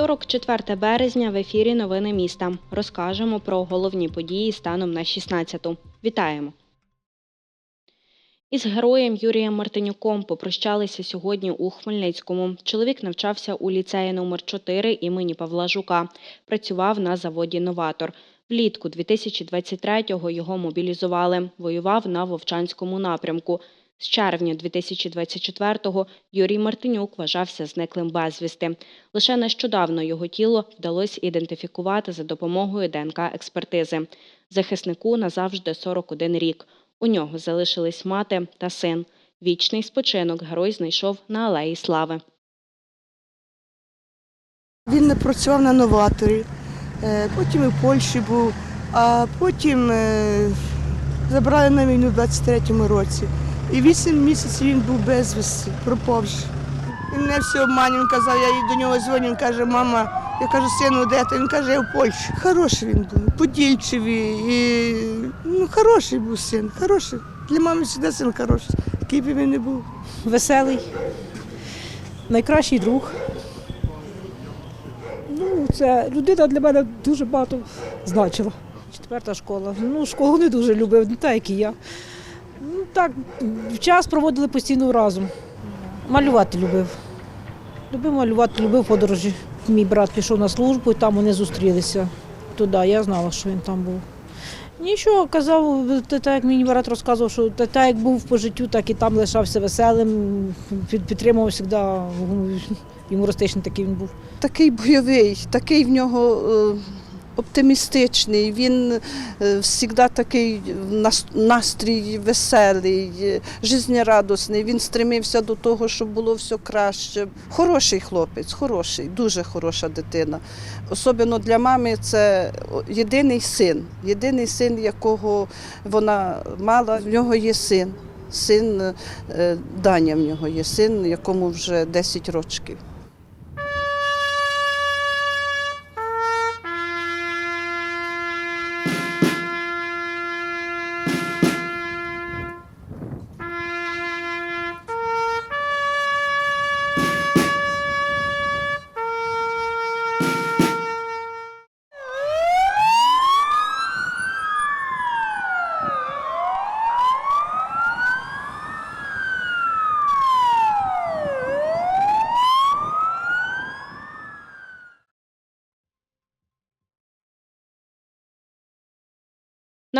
Вівторок, 4 березня, в ефірі Новини міста. Розкажемо про головні події станом на 16-ту. Вітаємо! Із героєм Юрієм Мартинюком попрощалися сьогодні у Хмельницькому. Чоловік навчався у ліцеї номер 4 імені Павла Жука. Працював на заводі Новатор. Влітку 2023-го його мобілізували. Воював на Вовчанському напрямку. З червня 2024-го Юрій Мартинюк вважався зниклим безвісти. Лише нещодавно його тіло вдалося ідентифікувати за допомогою ДНК-експертизи. Захиснику назавжди 41 рік. У нього залишились мати та син. Вічний спочинок герой знайшов на Алеї Слави. Він не працював на новаторі, е, потім і в Польщі був, а потім е, забрали на війну в 23-му році. І вісім місяців він був безвісті, пропавши. Він мене все обманював, він казав, я їй до нього дзвоню, він каже, мама, я кажу, сину, де ти? Він каже, я в Польщі. Хороший він був, подільчивий, і, ну, хороший був син, хороший. Для мами завжди син хороший, який би він не був. веселий, найкращий друг. Ну, це людина для мене дуже багато значила. Четверта школа. Ну, школу не дуже любив, не так, як і я. Так, час проводили постійно разом. Малювати любив. Любив малювати, любив подорожі. Мій брат пішов на службу, і там вони зустрілися. Туди, я знала, що він там був. Нічого, казав, так як мій брат розказував, що те, як був по життю, так і там лишався веселим, підтримував завжди юмористичний такий він був. такий бойовий, такий в нього е, оптимістичний. Він завжди такий настрій веселий, е, жизнерадісний. Він стремився до того, щоб було все краще. Хороший хлопець, хороший, дуже хороша дитина. Особливо для мами це єдиний син, єдиний син, якого вона мала. В нього є син. Син е, Даня в нього є син, якому вже 10 років.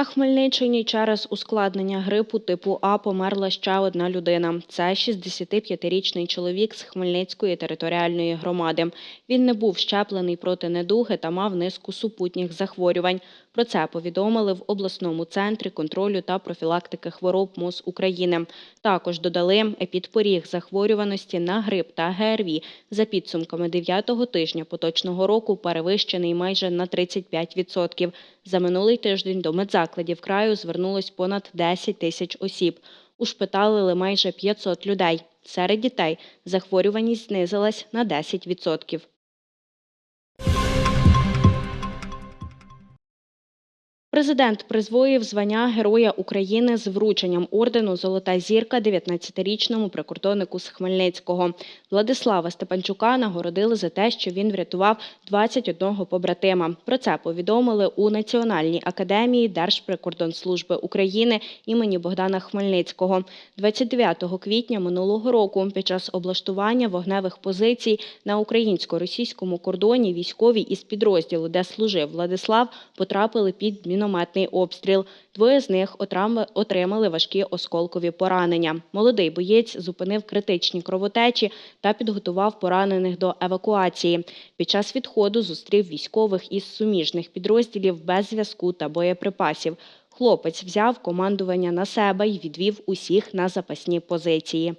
На Хмельниччині через ускладнення грипу типу А померла ще одна людина. Це 65-річний чоловік з Хмельницької територіальної громади. Він не був щеплений проти недуги та мав низку супутніх захворювань. Про це повідомили в обласному центрі контролю та профілактики хвороб МОЗ України. Також додали епідпоріг захворюваності на грип та ГРВІ за підсумками 9-го тижня поточного року перевищений майже на 35%. За минулий тиждень до медзакладів краю звернулось понад 10 тисяч осіб. Ушпиталили майже 500 людей. Серед дітей захворюваність знизилась на 10%. Президент призвоїв звання Героя України з врученням ордену Золота зірка 19-річному прикордоннику з Хмельницького. Владислава Степанчука нагородили за те, що він врятував 21 побратима. Про це повідомили у Національній академії Держприкордонслужби України імені Богдана Хмельницького. 29 квітня минулого року під час облаштування вогневих позицій на українсько-російському кордоні військові із підрозділу, де служив Владислав, потрапили під мінометний обстріл. Двоє з них отримали важкі осколкові поранення. Молодий боєць зупинив критичні кровотечі та підготував поранених до евакуації. Під час відходу зустрів військових із суміжних підрозділів без зв'язку та боєприпасів. Хлопець взяв командування на себе і відвів усіх на запасні позиції.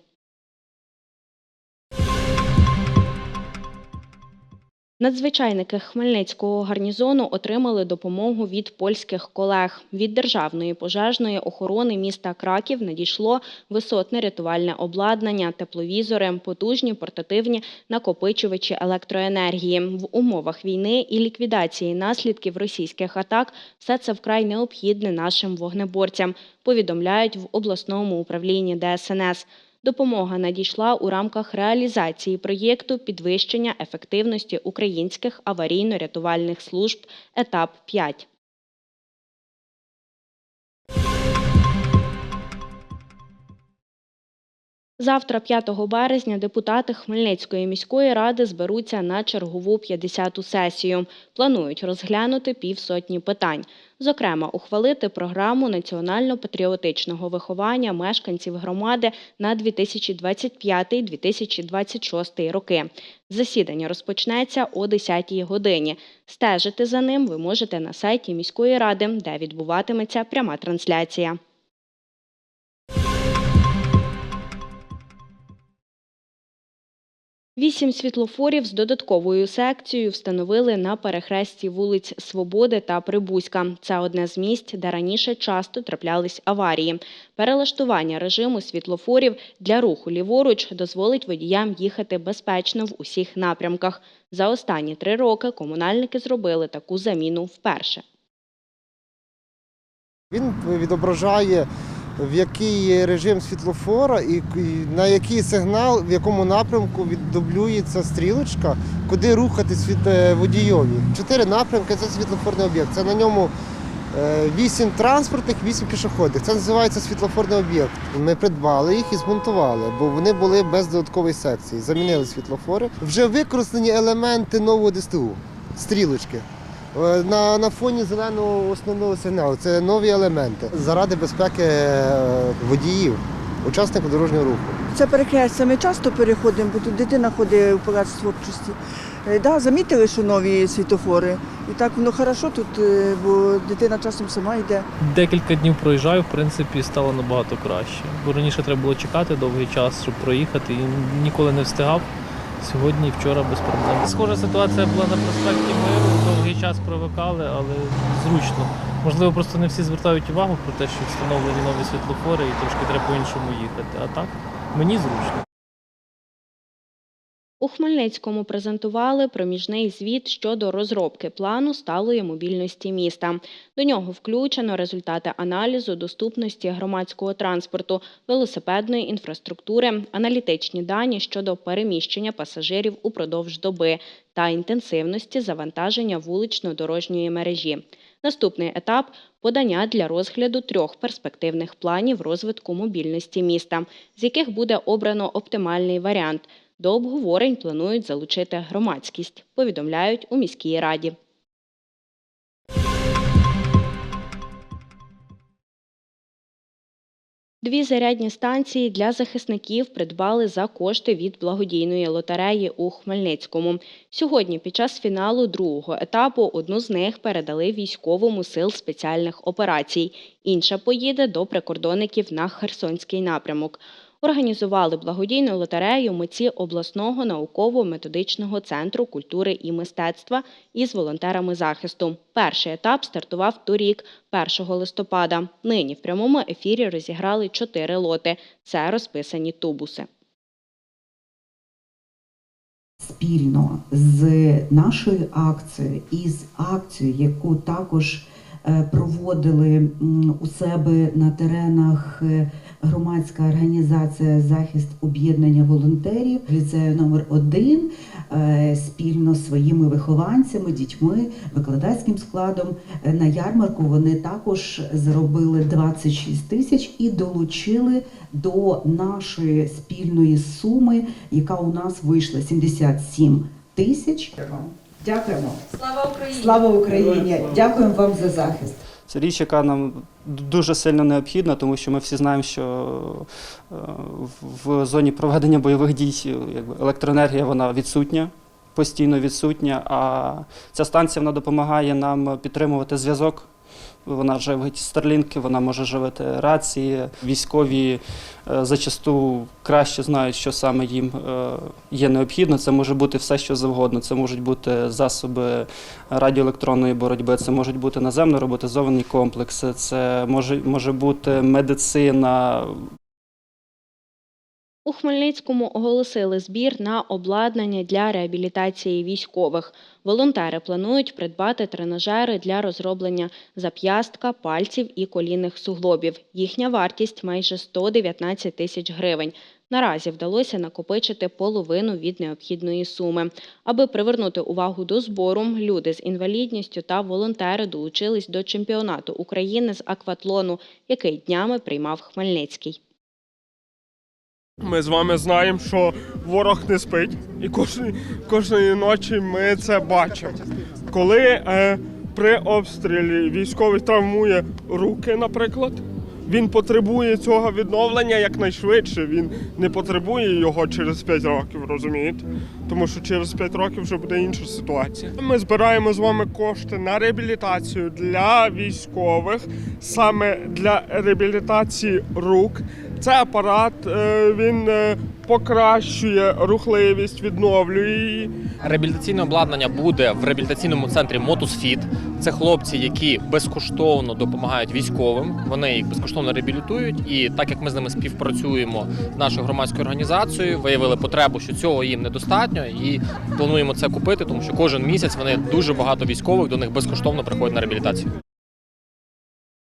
Надзвичайники Хмельницького гарнізону отримали допомогу від польських колег. Від Державної пожежної охорони міста Краків надійшло висотне рятувальне обладнання, тепловізори, потужні портативні накопичувачі електроенергії. В умовах війни і ліквідації наслідків російських атак все це вкрай необхідне нашим вогнеборцям, повідомляють в обласному управлінні ДСНС. Допомога надійшла у рамках реалізації проєкту підвищення ефективності українських аварійно-рятувальних служб етап 5. Завтра, 5 березня, депутати Хмельницької міської ради зберуться на чергову 50-ту сесію. Планують розглянути півсотні питань. Зокрема, ухвалити програму національно-патріотичного виховання мешканців громади на 2025-2026 роки. Засідання розпочнеться о 10-й годині. Стежити за ним ви можете на сайті міської ради, де відбуватиметься пряма трансляція. Вісім світлофорів з додатковою секцією встановили на перехресті вулиць Свободи та Прибузька. Це одне з місць, де раніше часто траплялись аварії. Перелаштування режиму світлофорів для руху ліворуч дозволить водіям їхати безпечно в усіх напрямках. За останні три роки комунальники зробили таку заміну вперше. Він відображає, в який режим світлофора і на який сигнал, в якому напрямку віддублюється стрілочка, куди рухатись від е, водійові. Чотири напрямки це світлофорний об'єкт. Це на ньому е, вісім транспортних, вісім пішохідних. Це називається світлофорний об'єкт. Ми придбали їх і змонтували, бо вони були без додаткової секції. Замінили світлофори. Вже використані елементи нового ДСТУ, стрілочки. Е, На, на фоні зеленого основного сигналу це нові елементи заради безпеки е, водіїв, учасників дорожнього руху. Це перехрестя ми часто переходимо, бо тут дитина ходить у палац творчості. Е, Да, замітили, що нові світофори. І так воно хорошо тут, бо дитина часом сама йде. Декілька днів проїжджаю, в принципі, стало набагато краще. Бо раніше треба було чекати довгий час, щоб проїхати, і ніколи не встигав. Сьогодні і вчора без проблем. Схожа ситуація була на проспекті Миру. Довгий час привикали, але зручно. Можливо, просто не всі звертають увагу про те, що встановлені нові світлофори і трошки треба по-іншому їхати. А так мені зручно. У Хмельницькому презентували проміжний звіт щодо розробки плану сталої мобільності міста. До нього включено результати аналізу доступності громадського транспорту, велосипедної інфраструктури, аналітичні дані щодо переміщення пасажирів упродовж доби та інтенсивності завантаження вулично-дорожньої мережі. Наступний етап подання для розгляду трьох перспективних планів розвитку мобільності міста, з яких буде обрано оптимальний варіант. До обговорень планують залучити громадськість, повідомляють у міській раді. Дві зарядні станції для захисників придбали за кошти від благодійної лотереї у Хмельницькому. Сьогодні під час фіналу другого етапу одну з них передали військовому сил спеціальних операцій. Інша поїде до прикордонників на Херсонський напрямок. Організували благодійну лотерею митці обласного науково-методичного центру культури і мистецтва із волонтерами захисту. Перший етап стартував торік, 1 листопада. Нині в прямому ефірі розіграли чотири лоти. Це розписані тубуси. спільно з нашою акцією і з акцією, яку також е, проводили у себе на теренах е, громадська організація захист об'єднання волонтерів ліцею номер 1 спільно з своїми вихованцями, дітьми, викладацьким складом е, на ярмарку. Вони також заробили 26 тисяч і долучили до нашої спільної суми, яка у нас вийшла 77 тисяч. Дякуємо. Слава Україні! Слава Україні! Дякуємо вам за захист. Це річ, яка нам дуже сильно необхідна, тому що ми всі знаємо, що е, в зоні проведення бойових дій якби, електроенергія вона відсутня, постійно відсутня. А ця станція вона допомагає нам підтримувати зв'язок. Вона живить старлінки, вона може живити рації. Військові е, зачасту краще знають, що саме їм е, є необхідно. Це може бути все, що завгодно. Це можуть бути засоби радіоелектронної боротьби, це можуть бути наземно роботизовані комплекси, це може, може бути медицина, У Хмельницькому оголосили збір на обладнання для реабілітації військових. Волонтери планують придбати тренажери для розроблення зап'ястка, пальців і колінних суглобів. Їхня вартість майже 119 тисяч гривень. Наразі вдалося накопичити половину від необхідної суми. Аби привернути увагу до збору, люди з інвалідністю та волонтери долучились до чемпіонату України з акватлону, який днями приймав Хмельницький. Ми з вами знаємо, що ворог не спить, і кожної, кожної ночі ми це бачимо. Коли е, при обстрілі військовий травмує руки, наприклад, він потребує цього відновлення якнайшвидше. Він не потребує його через 5 років, розумієте? Тому що через 5 років вже буде інша ситуація. Ми збираємо з вами кошти на реабілітацію для військових, саме для реабілітації рук. Це апарат, е, він е, покращує рухливість, відновлює її. Реабілітаційне обладнання буде в реабілітаційному центрі Мотусфіт. Це хлопці, які безкоштовно допомагають військовим. Вони їх безкоштовно реабілітують. І так як ми з ними співпрацюємо нашою громадською організацією, виявили потребу, що цього їм недостатньо, і плануємо це купити, тому що кожен місяць вони дуже багато військових до них безкоштовно приходять на реабілітацію.